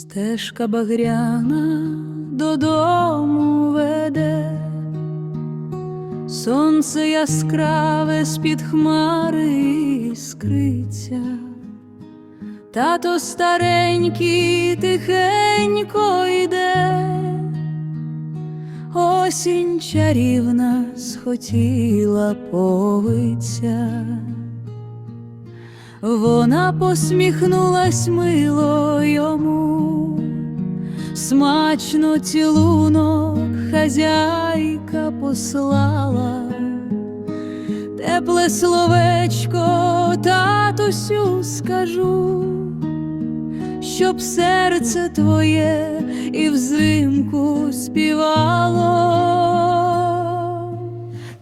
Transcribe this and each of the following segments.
Стежка багряна додому веде, сонце яскраве з-під хмари іскриться, тато старенький тихенько йде, осінь чарівна схотіла повиться. Вона посміхнулась мило йому, смачно цілунок хазяйка послала, тепле словечко татусю скажу, щоб серце твоє і взимку співало.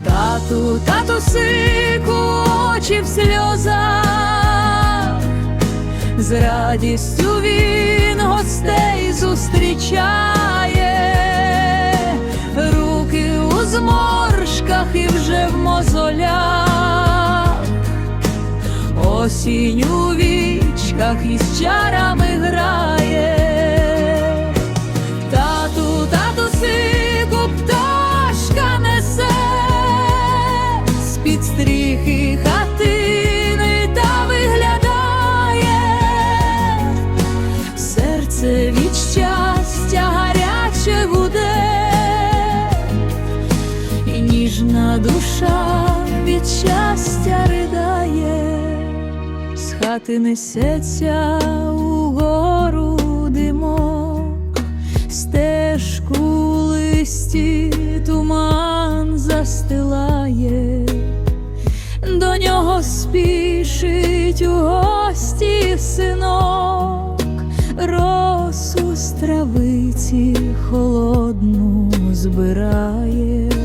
Тату, тату, сику, очі в сльозах, з радістю гостей зустрічає, руки у зморшках і вже в мозолях, осінь у вічках із чарами грає. Тату, тату, сику, пташка несе. З-під стріхи хатини та виглядає душа від щастя ридає, з хати несеться угору димок, стежку листі туман застилає, до нього спішить у гості синок, росу з травиці холодну збирає.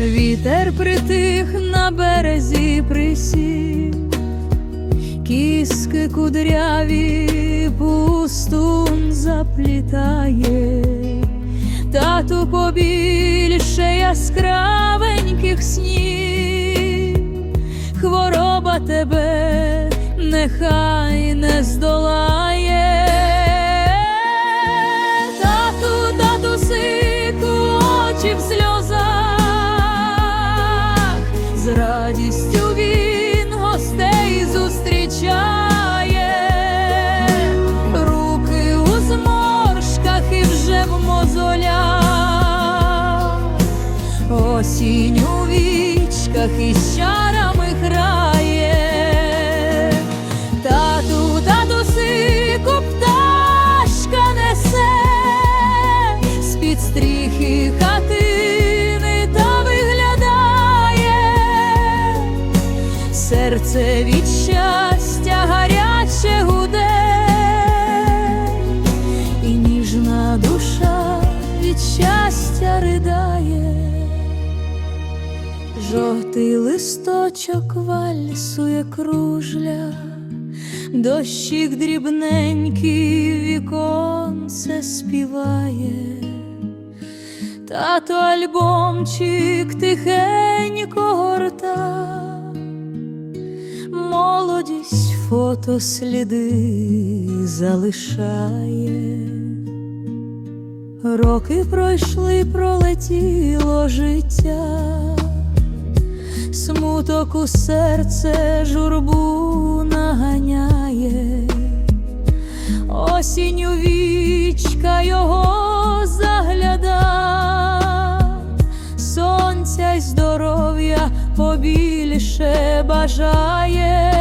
Вітер притих на березі присів, кіски кудряві пустун заплітає, тату побільше яскравеньких снів, хвороба тебе нехай не здолає. Тату, тату, сику, очі в сльозах, осінь у вічках і чарами листочок вальсує кружля, дощик дрібненький віконце співає, тато альбомчик тихенько горта, молодість фото сліди залишає. Роки пройшли, пролетіло життя, смуток у серце журбу наганяє, осінь у вічка його загляда, сонця й здоров'я побільше бажає.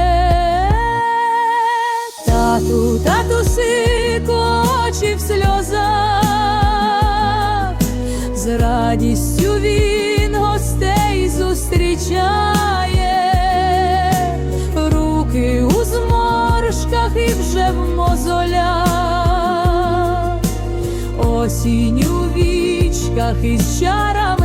Тату, тату, сику, очі в сльозах, з радістю і вже в мозолях, осінь у вічках із чарами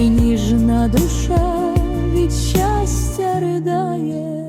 і ніжна душа від щастя ридає.